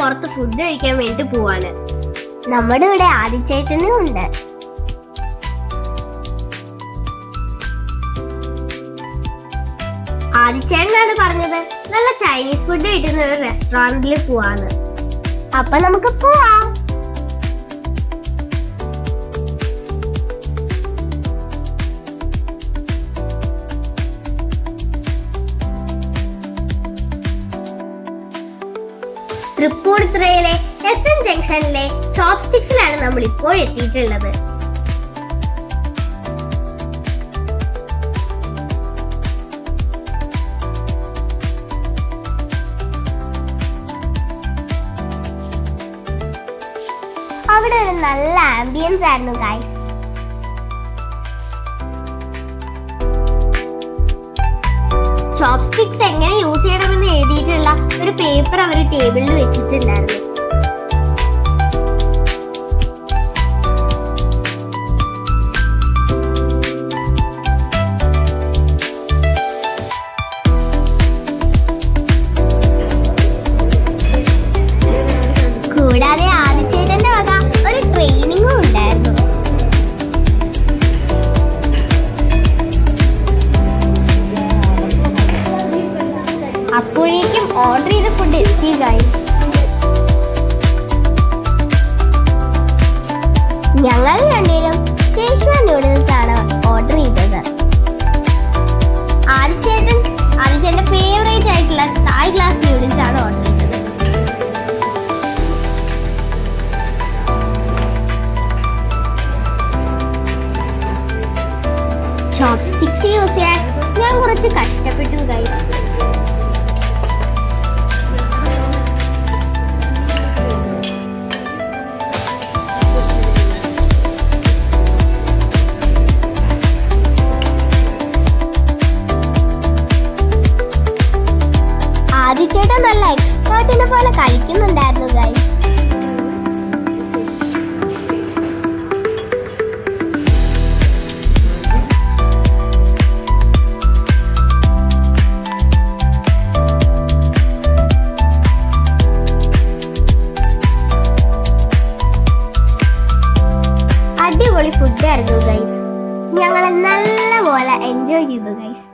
പുറത്ത് ഫുഡ് കഴിക്കാൻ വേണ്ടി പോവാണ്. നമ്മുടെ ഇവിടെ ആദിച്ചേട്ടനും ഉണ്ട്. ആദിച്ചേട്ടനാണ് പറഞ്ഞത് നല്ല ചൈനീസ് ഫുഡ് കിട്ടുന്ന ഒരു റെസ്റ്റോറന്റിൽ പോവാണ് അപ്പൊ നമുക്ക് പോവാം. തൃപ്പൂണിത്തുറയിലെ എസ് എൻ ജംഗ്ഷനിലെ ചോപ്സ്റ്റിക്സിലാണ് നമ്മൾ ഇപ്പോൾ എത്തിയിട്ടുള്ളത്. അവിടെ ഒരു നല്ല ആംബിയൻസ് ആയിരുന്നു ഗൈസ് ചോപ്സ്റ്റിക്സ് എങ്ങനെ യൂസ് ചെയ്യണമെന്ന് എഴുതിയിട്ടുള്ള ടേബിളിൽ വെച്ചിട്ടുണ്ടായിരുന്നു. ഒരു ഉണ്ടായിരുന്നു. അപ്പോഴേക്കും ഓർഡർ See എത്തി ഗൈസ് ഞങ്ങൾ രണ്ടുപേരും ശേഷ്വാൻ നൂഡിൽസ് ആണ് ഓർഡർ ചെയ്തത്. ആദിച്ചേട്ടൻ ആദിച്ചേട്ടന്റെ ഫേവറേറ്റ് ആയിട്ടുള്ള തായ് ഗ്ലാസ് നൂഡിൽസ് ആണ് ഓർഡർ ചെയ്തത്. ചോപ്സ്റ്റിക്സ് യൂസ് ചെയ്യാൻ ഞാൻ കുറച്ച് കഷ്ടപ്പെട്ടു. ആദിച്ചേട്ടൻ നല്ല എക്സ്പേർട്ടിനെ പോലെ കഴിക്കുന്നുണ്ടായിരുന്നു ഗൈസ് അടിപൊളി ഫുഡ് ആയിരുന്നു ഗൈസ് ഞങ്ങൾ നല്ല പോലെ എൻജോയ് ചെയ്തു ഗൈസ്